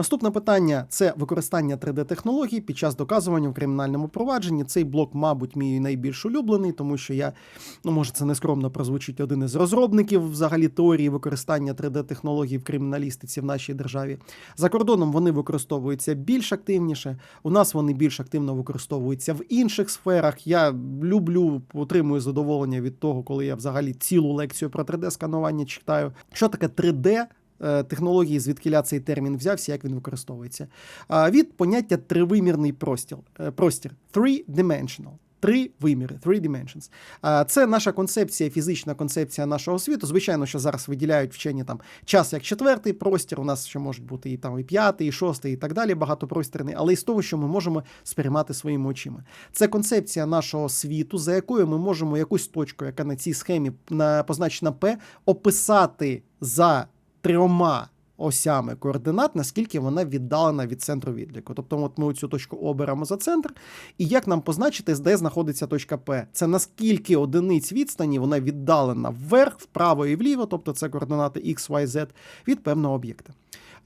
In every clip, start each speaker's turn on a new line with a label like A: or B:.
A: Наступне питання це використання 3D-технологій під час доказування в кримінальному провадженні. Цей блок, мабуть, мій найбільш улюблений, тому що я, ну може, це нескромно прозвучить один із розробників взагалі теорії використання 3D-технологій в криміналістиці в нашій державі. За кордоном вони використовуються більш активніше. У нас вони більш активно використовуються в інших сферах. Я люблю, отримую задоволення від того, коли я взагалі цілу лекцію про 3D-сканування читаю. Що таке 3D? Е, Технології, звідкиля цей термін взявся, як він використовується. Від поняття тривимірний простір. е, простір three-dimensional. Три виміри, three dimensions. Це наша концепція, фізична концепція нашого світу. Звичайно, що зараз виділяють вчені там час як четвертий простір. У нас ще можуть бути і там і п'ятий, і шостий, і так далі, багатопростерний, але із того, що ми можемо сприймати своїми очима. Це концепція нашого світу, за якою ми можемо якусь точку, яка на цій схемі на, позначена P, описати за трьома осями координат, наскільки вона віддалена від центру відліку. Тобто, от ми цю точку оберемо за центр, і як нам позначити, де знаходиться точка П? Це наскільки одиниць відстані вона віддалена вверх, вправо і вліво, тобто це координати X, Y, Z від певного об'єкта.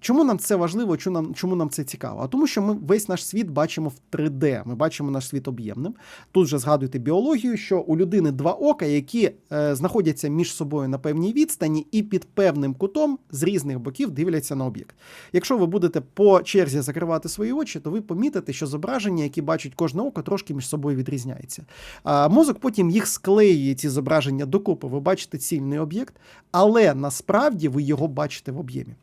A: Чому нам це важливо? Чому нам, чому нам це цікаво? А тому, що ми весь наш світ бачимо в 3D. Ми бачимо наш світ об'ємним. Тут же згадуйте біологію, що у людини два ока, які е, знаходяться між собою на певній відстані, і під певним кутом з різних боків дивляться на об'єкт. Якщо ви будете по черзі закривати свої очі, то ви помітите, що зображення, які бачить кожне око, трошки між собою відрізняється. А мозок потім їх склеює, ці зображення докупи. Ви бачите цільний об'єкт, але насправді ви його бачите в об'ємі.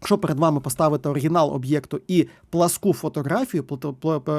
A: Якщо перед вами поставити оригінал об'єкту і пласку фотографію,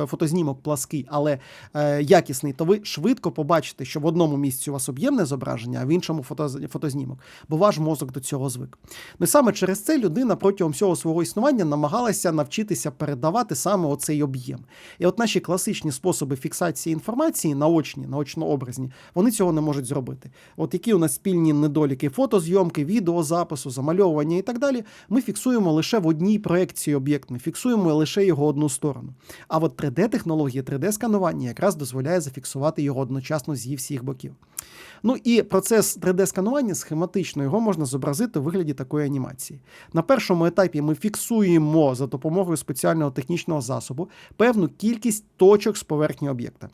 A: фотознімок плаский, але е, якісний, то ви швидко побачите, що в одному місці у вас об'ємне зображення, а в іншому фото- фотознімок, бо ваш мозок до цього звик. Ну і саме через це людина протягом всього свого існування намагалася навчитися передавати саме оцей об'єм. І от наші класичні способи фіксації інформації, наочні, наочно-образні, вони цього не можуть зробити. От які у нас спільні недоліки фотозйомки, відеозапису, замальовування і так далі, ми фіксуємо лише в одній проекції об'єкт, ми фіксуємо лише його одну сторону. А от 3D-технологія, 3D-сканування якраз дозволяє зафіксувати його одночасно зі всіх боків. Ну і процес 3D-сканування схематично його можна зобразити у вигляді такої анімації. На першому етапі ми фіксуємо за допомогою спеціального технічного засобу певну кількість точок з поверхні об'єкта.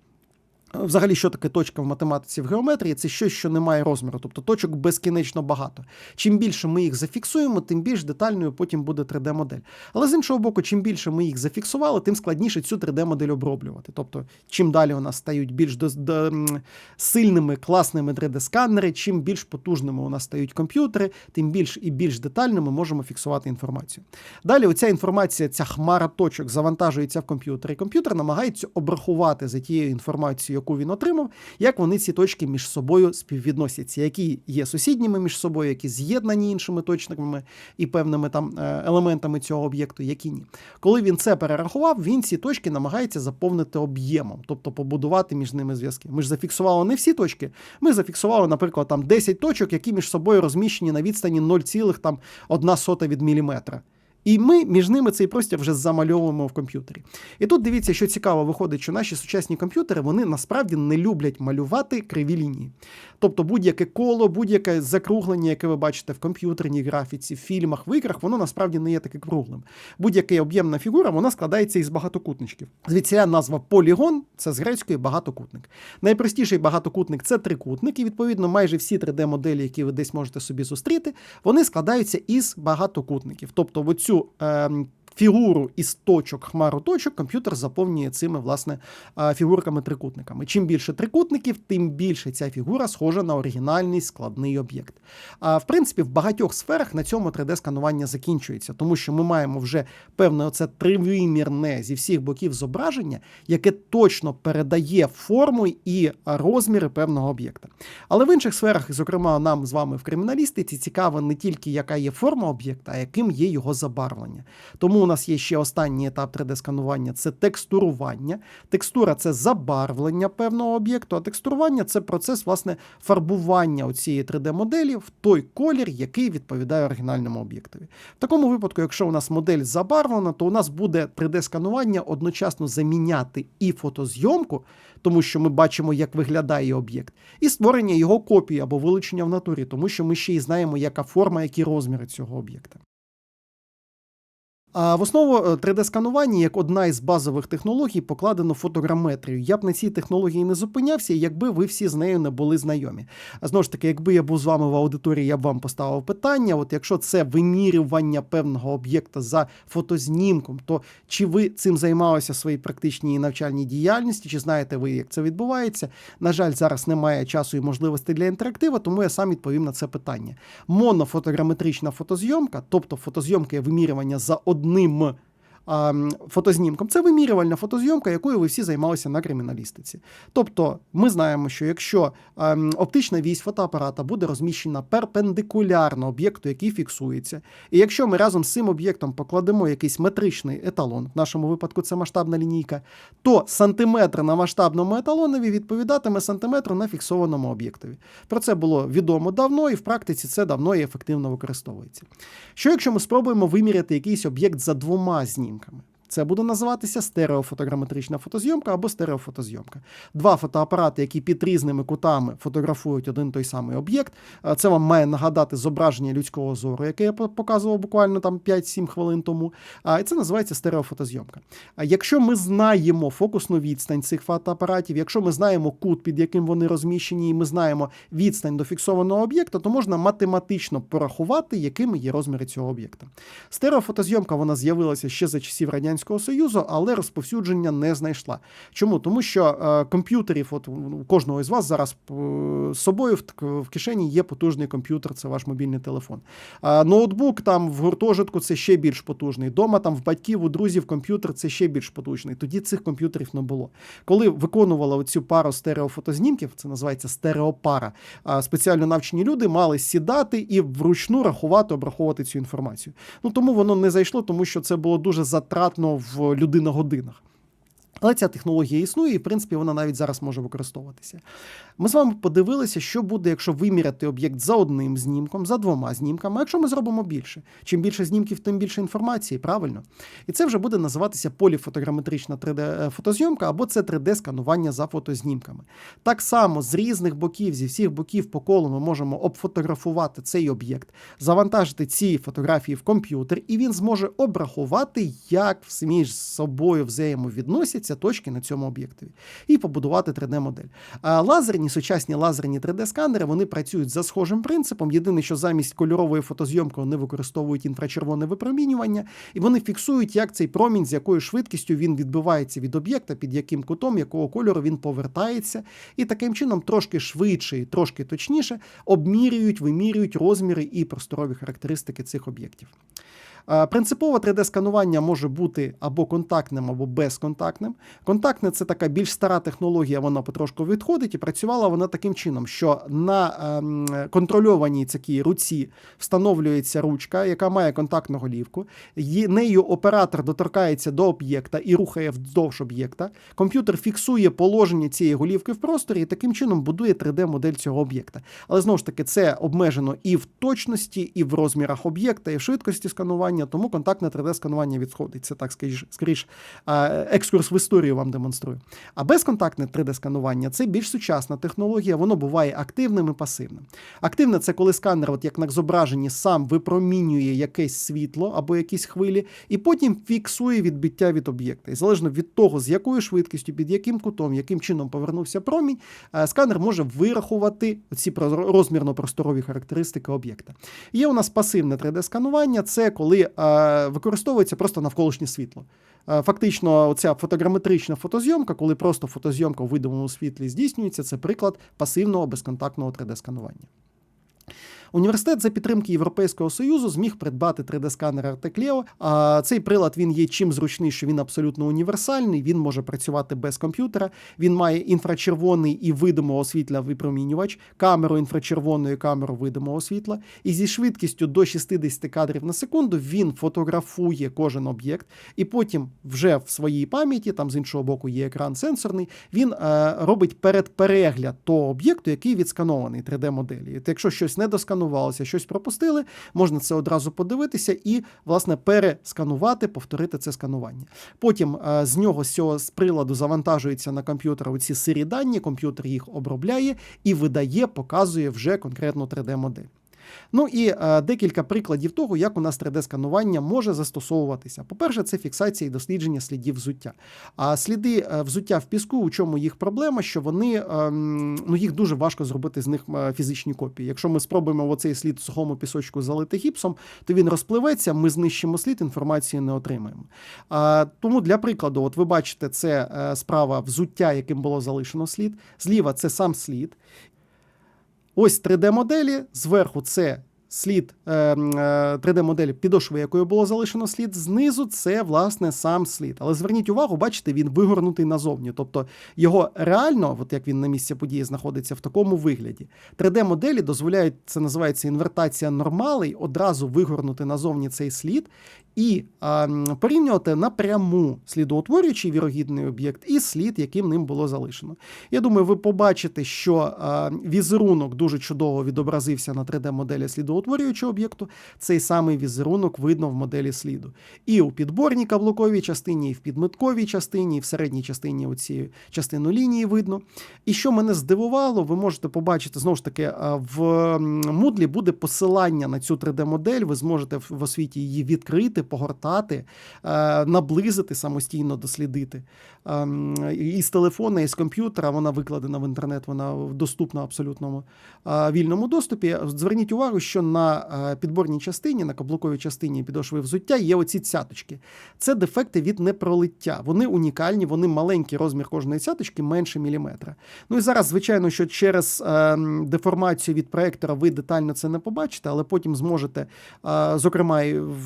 A: Взагалі, що таке точка в математиці в геометрії? Це щось, що не має розміру, тобто точок безкінечно багато. Чим більше ми їх зафіксуємо, тим більш детальною потім буде 3D-модель. Але з іншого боку, чим більше ми їх зафіксували, тим складніше цю 3D-модель оброблювати. Тобто, чим далі у нас стають більш до, до, сильними, класними 3D-сканери, чим більш потужними у нас стають комп'ютери, тим більш і більш детально ми можемо фіксувати інформацію. Далі оця інформація, ця хмара точок завантажується в комп'ютер, і комп'ютер намагається обрахувати за тією інформацією, яку він отримав, як вони ці точки між собою співвідносяться, які є сусідніми між собою, які з'єднані іншими точками і певними там е, елементами цього об'єкту, які ні. Коли він це перерахував, він ці точки намагається заповнити об'ємом, тобто побудувати між ними зв'язки. Ми ж зафіксували не всі точки. Ми зафіксували, наприклад, там 10 точок, які між собою розміщені на відстані 0,1 від міліметра. І ми між ними цей простір вже замальовуємо в комп'ютері. І тут дивіться, що цікаво виходить, що наші сучасні комп'ютери вони насправді не люблять малювати криві лінії. Тобто будь-яке коло, будь-яке закруглення, яке ви бачите в комп'ютерній графіці, в фільмах, в іграх, воно насправді не є таке круглим. Будь-яка об'ємна фігура вона складається із багатокутничків. Звідси назва полігон це з грецької багатокутник. Найпростіший багатокутник це трикутник, і відповідно майже всі 3D-моделі, які ви десь можете собі зустріти, вони складаються із багатокутників. Тобто, в оцю ем, фігуру із точок, хмару точок, комп'ютер заповнює цими власне фігурками-трикутниками. Чим більше трикутників, тим більше ця фігура схожа на оригінальний складний об'єкт. А в принципі, в багатьох сферах на цьому 3D-сканування закінчується, тому що ми маємо вже певне оце тривимірне зі всіх боків зображення, яке точно передає форму і розміри певного об'єкта. Але в інших сферах, зокрема, нам з вами в криміналістиці, цікаво не тільки яка є форма об'єкта, а яким є його забарвлення. Тому у нас є ще останній етап 3D-сканування це текстурування. Текстура це забарвлення певного об'єкту, а текстурування це процес власне фарбування цієї 3D-моделі в той колір, який відповідає оригінальному об'єктові. В такому випадку, якщо у нас модель забарвлена, то у нас буде 3D-сканування одночасно заміняти і фотозйомку, тому що ми бачимо, як виглядає об'єкт, і створення його копії або вилучення в натурі, тому що ми ще й знаємо, яка форма, які розміри цього об'єкта. А в основу 3D-сканування як одна із базових технологій покладено фотограметрію. Я б на цій технології не зупинявся, якби ви всі з нею не були знайомі. А знову ж таки, якби я був з вами в аудиторії, я б вам поставив питання: от якщо це вимірювання певного об'єкта за фотознімком, то чи ви цим займалися в своїй практичній навчальній діяльності, чи знаєте ви, як це відбувається? На жаль, зараз немає часу і можливості для інтерактиву, тому я сам відповім на це питання. Монофотограметрична фотозйомка, тобто фотозйомка є вимірювання за одним а, фотознімком, це вимірювальна фотозйомка, якою ви всі займалися на криміналістиці. Тобто, ми знаємо, що якщо а, оптична вісь фотоапарата буде розміщена перпендикулярно об'єкту, який фіксується, і якщо ми разом з цим об'єктом покладемо якийсь метричний еталон, в нашому випадку це масштабна лінійка, то сантиметр на масштабному еталонові відповідатиме сантиметру на фіксованому об'єктові. Про це було відомо давно, і в практиці це давно і ефективно використовується. Що якщо ми спробуємо виміряти якийсь об'єкт за двома знімками? income. Це буде називатися стереофотограметрична фотозйомка або стереофотозйомка. Два фотоапарати, які під різними кутами фотографують один той самий об'єкт. Це вам має нагадати зображення людського зору, яке я показував буквально там 5-7 хвилин тому. І це називається стереофотозйомка. Якщо ми знаємо фокусну відстань цих фотоапаратів, якщо ми знаємо кут, під яким вони розміщені, і ми знаємо відстань до фіксованого об'єкта, то можна математично порахувати, якими є розміри цього об'єкта. Стереофотозйомка вона з'явилася ще за часів радянського. Радянського Союзу, але розповсюдження не знайшла. Чому? Тому що е, комп'ютерів, от у кожного із вас зараз е, з собою в, в кишені є потужний комп'ютер, це ваш мобільний телефон. А ноутбук там в гуртожитку це ще більш потужний. Дома там в батьків, у друзів комп'ютер це ще більш потужний. Тоді цих комп'ютерів не було. Коли виконували оцю пару стереофотознімків, це називається стереопара. А спеціально навчені люди мали сідати і вручну рахувати, обраховувати цю інформацію. Ну тому воно не зайшло, тому що це було дуже затратно в людина-годинах. Але ця технологія існує, і в принципі вона навіть зараз може використовуватися. Ми з вами подивилися, що буде, якщо виміряти об'єкт за одним знімком, за двома знімками. А якщо ми зробимо більше, чим більше знімків, тим більше інформації, правильно? І це вже буде називатися поліфотограметрична 3D-фотозйомка або це 3D-сканування за фотознімками. Так само з різних боків, зі всіх боків по колу ми можемо обфотографувати цей об'єкт, завантажити ці фотографії в комп'ютер, і він зможе обрахувати, як між собою взаємовідносяться точки на цьому об'єктові, і побудувати 3D-модель. А лазерні сучасні лазерні 3D-сканери вони працюють за схожим принципом. Єдине, що замість кольорової фотозйомки вони використовують інфрачервоне випромінювання, і вони фіксують, як цей промінь, з якою швидкістю він відбивається від об'єкта, під яким кутом, якого кольору він повертається, і таким чином трошки швидше і трошки точніше обмірюють, вимірюють розміри і просторові характеристики цих об'єктів. Принципове 3D-сканування може бути або контактним, або безконтактним. Контактне це така більш стара технологія, вона потрошку відходить, і працювала вона таким чином, що на ем, контрольованій такій руці встановлюється ручка, яка має контактну голівку. Нею оператор доторкається до об'єкта і рухає вздовж об'єкта. Комп'ютер фіксує положення цієї голівки в просторі і таким чином будує 3D-модель цього об'єкта. Але знову ж таки, це обмежено і в точності, і в розмірах об'єкта, і в швидкості сканування сканування, тому контактне 3D-сканування відходить. Це так скоріш, екскурс в історію вам демонструю. А безконтактне 3D-сканування це більш сучасна технологія, воно буває активним і пасивним. Активне це коли сканер, от як на зображенні, сам випромінює якесь світло або якісь хвилі, і потім фіксує відбиття від об'єкта. І залежно від того, з якою швидкістю, під яким кутом, яким чином повернувся промінь, е, сканер може вирахувати ці розмірно-просторові характеристики об'єкта. Є у нас пасивне 3D-сканування, це коли Е, використовується просто навколишнє світло. Е, фактично, оця фотограметрична фотозйомка, коли просто фотозйомка у видимому світлі здійснюється, це приклад пасивного безконтактного 3D-сканування. Університет за підтримки Європейського союзу зміг придбати 3D-сканер Artec А цей прилад він є чим зручний, що він абсолютно універсальний. Він може працювати без комп'ютера. Він має інфрачервоний і видимого світла випромінювач, камеру інфрачервоної камеру видимого світла. І зі швидкістю до 60 кадрів на секунду він фотографує кожен об'єкт, і потім вже в своїй пам'яті, там з іншого боку є екран сенсорний. Він е, робить передперегляд того об'єкту, який відсканований 3D-моделі. Якщо щось не досканований, сканувалося, щось пропустили, можна це одразу подивитися і, власне, пересканувати, повторити це сканування. Потім е, з нього з цього з приладу завантажується на комп'ютер оці сирі дані, комп'ютер їх обробляє і видає, показує вже конкретну 3D-модель. Ну і е, декілька прикладів того, як у нас 3D-сканування може застосовуватися. По-перше, це фіксація і дослідження слідів взуття. А сліди е, взуття в піску, у чому їх проблема, що вони ем, ну їх дуже важко зробити з них е, фізичні копії. Якщо ми спробуємо оцей слід сухому пісочку залити гіпсом, то він розпливеться, ми знищимо слід, інформації не отримаємо. А, тому для прикладу, от ви бачите, це е, справа взуття, яким було залишено слід. Зліва це сам слід. Ось 3D-моделі, зверху це слід е, м, е, 3D-моделі підошви, якою було залишено слід. Знизу це власне сам слід. Але зверніть увагу, бачите, він вигорнутий назовні. Тобто його реально, от як він на місці події знаходиться, в такому вигляді. 3D-моделі дозволяють, це називається інвертація нормалей, одразу вигорнути назовні цей слід і а, порівнювати напряму слідоутворюючий вірогідний об'єкт і слід, яким ним було залишено. Я думаю, ви побачите, що а, візерунок дуже чудово відобразився на 3D-моделі слідоутворюючого об'єкту. Цей самий візерунок видно в моделі сліду. І у підборній каблуковій частині, і в підмитковій частині, і в середній частині оцієї частину лінії видно. І що мене здивувало, ви можете побачити знову ж таки в Moodle буде посилання на цю 3D-модель. Ви зможете в в освіті її відкрити, погортати, е, наблизити самостійно дослідити. Ем, І з телефона, і з комп'ютера вона викладена в інтернет, вона доступна абсолютному е, вільному доступі. Зверніть увагу, що на е, підборній частині, на каблуковій частині підошви взуття є оці цяточки. Це дефекти від непролиття. Вони унікальні, вони маленький розмір кожної цяточки менше міліметра. Ну і зараз, звичайно, що через е, деформацію від проектора ви детально це не побачите, але потім зможете, е, зокрема,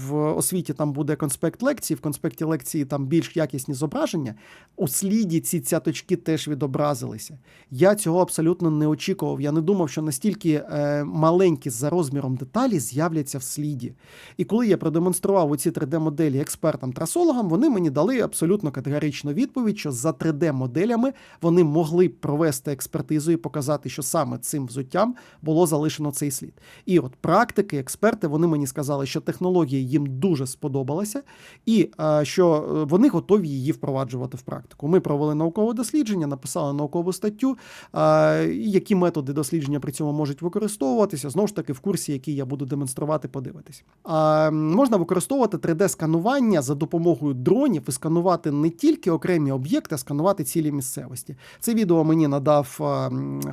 A: в освіті там буде конспект лекції. В конспекті лекції там більш якісні зображення. У сліді ці цяточки теж відобразилися. Я цього абсолютно не очікував. Я не думав, що настільки маленькі за розміром деталі з'являться в сліді. І коли я продемонстрував оці 3D-моделі експертам-трасологам, вони мені дали абсолютно категоричну відповідь, що за 3D-моделями вони могли провести експертизу і показати, що саме цим взуттям було залишено цей слід. І от практики, експерти, вони мені сказали, що технологія їм дуже сподобалася, і е, що е, вони готові її впроваджувати в практику. Ми провели наукове дослідження, написали наукову статтю, е, які методи дослідження при цьому можуть використовуватися. Знову ж таки, в курсі, який я буду демонструвати, подивитись. А, можна використовувати 3D-сканування за допомогою дронів і сканувати не тільки окремі об'єкти, а сканувати цілі місцевості. Це відео мені надав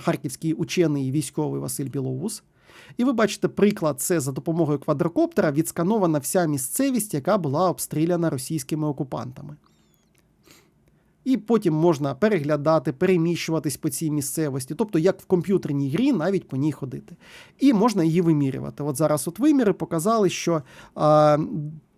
A: харківський учений військовий Василь Білоус. І ви бачите приклад, це за допомогою квадрокоптера відсканована вся місцевість, яка була обстріляна російськими окупантами. І потім можна переглядати, переміщуватись по цій місцевості, тобто як в комп'ютерній грі, навіть по ній ходити. І можна її вимірювати. От зараз от виміри показали, що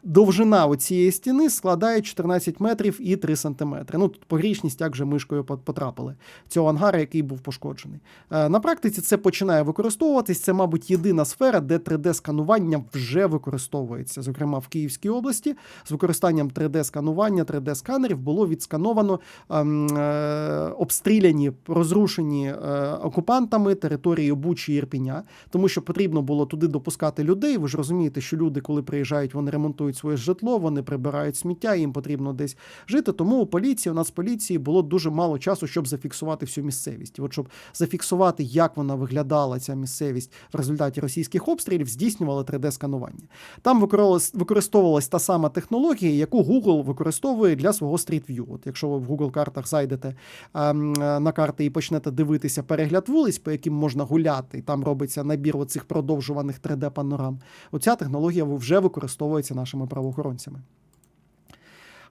A: довжина цієї стіни складає 14 метрів і 3 сантиметри. Ну тут погрішність, як же мишкою потрапили цього ангара, який був пошкоджений. Е, На практиці це починає використовуватись. Це, мабуть, єдина сфера, де 3D-сканування вже використовується. Зокрема, в Київській області з використанням 3D-сканування, 3D-сканерів було відскановано ем, е, обстріляні, розрушені е, окупантами території Бучі і Ірпіня, тому що потрібно було туди допускати людей. Ви ж розумієте, що люди, коли приїжджають, вони ремонтують своє житло, вони прибирають сміття, їм потрібно десь жити. Тому у поліції, у нас поліції було дуже мало часу, щоб зафіксувати всю місцевість. От щоб зафіксувати, як вона виглядала ця місцевість в результаті російських обстрілів, здійснювали 3D-сканування. Там використовувалась, та сама технологія, яку Google використовує для свого Street View. От якщо ви в Google картах зайдете ем, е, на карти і почнете дивитися перегляд вулиць, по яким можна гуляти, і там робиться набір оцих продовжуваних 3D-панорам. Оця технологія вже використовується нашими правоохоронцями.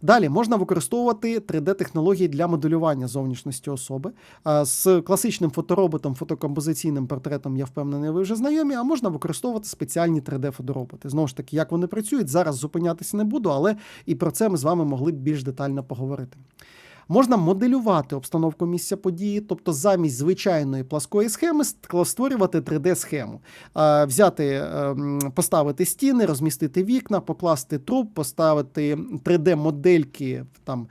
A: Далі можна використовувати 3D-технології для моделювання зовнішності особи. З класичним фотороботом, фотокомпозиційним портретом, я впевнений, ви вже знайомі, а можна використовувати спеціальні 3D-фотороботи. Знову ж таки, як вони працюють, зараз зупинятися не буду, але і про це ми з вами могли б більш детально поговорити. Можна моделювати обстановку місця події, тобто замість звичайної пласкої схеми ст- створювати 3D-схему. Е, Взяти, ем, поставити стіни, розмістити вікна, покласти труб, поставити 3D-модельки там,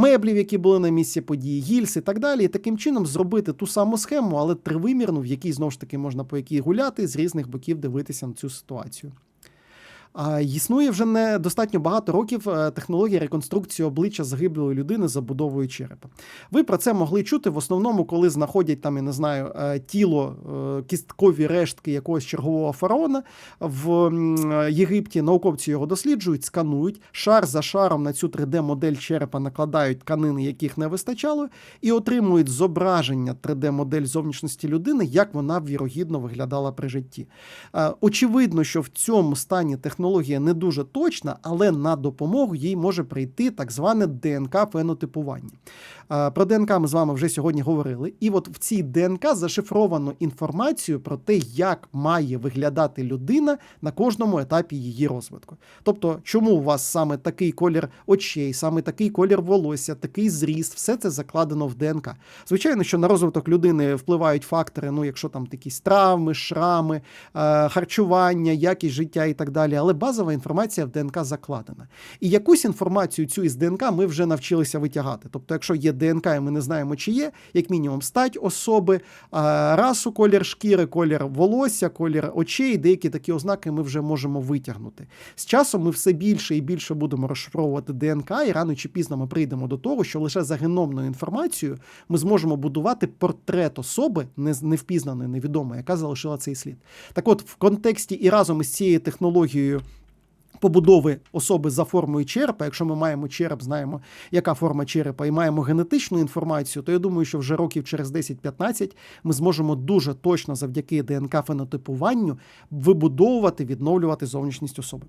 A: меблів, які були на місці події, гільз і так далі. І таким чином зробити ту саму схему, але тривимірну, в якій знову ж таки можна по якій гуляти з різних боків дивитися на цю ситуацію. Існує вже не достатньо багато років е, технологія реконструкції обличчя загиблої людини забудовою черепа. Ви про це могли чути в основному, коли знаходять там, я не знаю, е, тіло, е, кісткові рештки якогось чергового фараона в Єгипті. Науковці його досліджують, сканують, шар за шаром на цю 3D-модель черепа накладають тканини, яких не вистачало, і отримують зображення 3D-модель зовнішності людини, як вона вірогідно виглядала при житті. Очевидно, що в цьому стані технологія не дуже точна, але на допомогу їй може прийти так зване ДНК-фенотипування. Е, Про ДНК ми з вами вже сьогодні говорили. І от в цій ДНК зашифровано інформацію про те, як має виглядати людина на кожному етапі її розвитку. Тобто, чому у вас саме такий колір очей, саме такий колір волосся, такий зріст, все це закладено в ДНК. Звичайно, що на розвиток людини впливають фактори, ну якщо там якісь травми, шрами, е, харчування, якість життя і так далі. Але базова інформація в ДНК закладена. І якусь інформацію цю із ДНК ми вже навчилися витягати. Тобто, якщо є ДНК, ми не знаємо, чи є, як мінімум, стать особи, расу, колір шкіри, колір волосся, колір очей, деякі такі ознаки ми вже можемо витягнути. З часом ми все більше і більше будемо розшифровувати ДНК, і рано чи пізно ми прийдемо до того, що лише за геномною інформацією ми зможемо будувати портрет особи не- невпізнаної, невідомої, яка залишила цей слід. Так от, в контексті і разом із цією технологією. Побудови особи за формою черепа, якщо ми маємо череп, знаємо, яка форма черепа, і маємо генетичну інформацію, то я думаю, що вже років через 10-15 ми зможемо дуже точно завдяки ДНК-фенотипуванню вибудовувати, відновлювати зовнішність особи.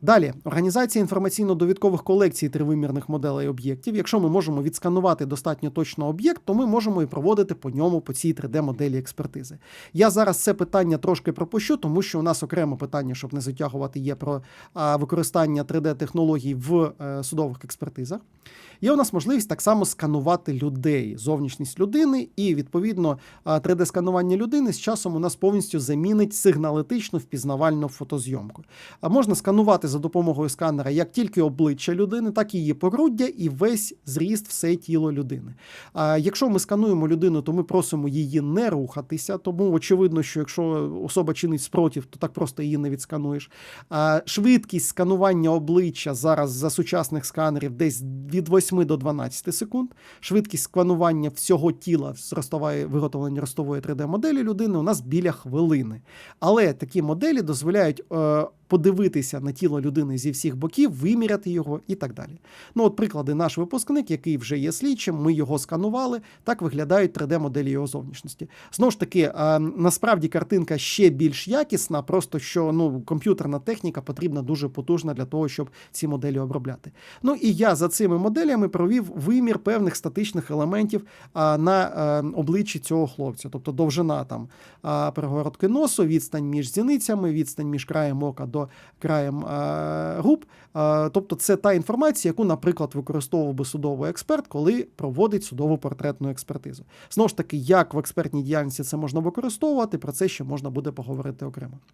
A: Далі, організація інформаційно-довідкових колекцій тривимірних моделей об'єктів. Якщо ми можемо відсканувати достатньо точно об'єкт, то ми можемо і проводити по ньому по цій 3D-моделі експертизи. Я зараз це питання трошки пропущу, тому що у нас окреме питання, щоб не затягувати, є про використання 3D-технологій в е, судових експертизах. Є у нас можливість так само сканувати людей, зовнішність людини, і відповідно 3D-сканування людини з часом у нас повністю замінить сигналетичну впізнавальну фотозйомку. А можна сканувати за допомогою сканера як тільки обличчя людини, так і її погруддя і весь зріст, все тіло людини. А якщо ми скануємо людину, то ми просимо її не рухатися, тому очевидно, що якщо особа чинить спротив, то так просто її не відскануєш. А швидкість сканування обличчя зараз за сучасних сканерів десь від 8 до 12 секунд. Швидкість сканування всього тіла з ростової виготовлення ростової 3D-моделі людини у нас біля хвилини. Але такі моделі дозволяють е, подивитися на тіло людини зі всіх боків, виміряти його і так далі. Ну, от приклади, наш випускник, який вже є слідчим, ми його сканували, так виглядають 3D-моделі його зовнішності. Знову ж таки, насправді картинка ще більш якісна, просто що ну, комп'ютерна техніка потрібна дуже потужна для того, щоб ці моделі обробляти. Ну і я за цими моделями провів вимір певних статичних елементів на е, обличчі цього хлопця, тобто довжина там перегородки носу, відстань між зіницями, відстань між краєм ока до краєм а, губ. А, тобто, це та інформація, яку, наприклад, використовував би судовий експерт, коли проводить судову портретну експертизу. Знову ж таки, як в експертній діяльності це можна використовувати, про це ще можна буде поговорити окремо.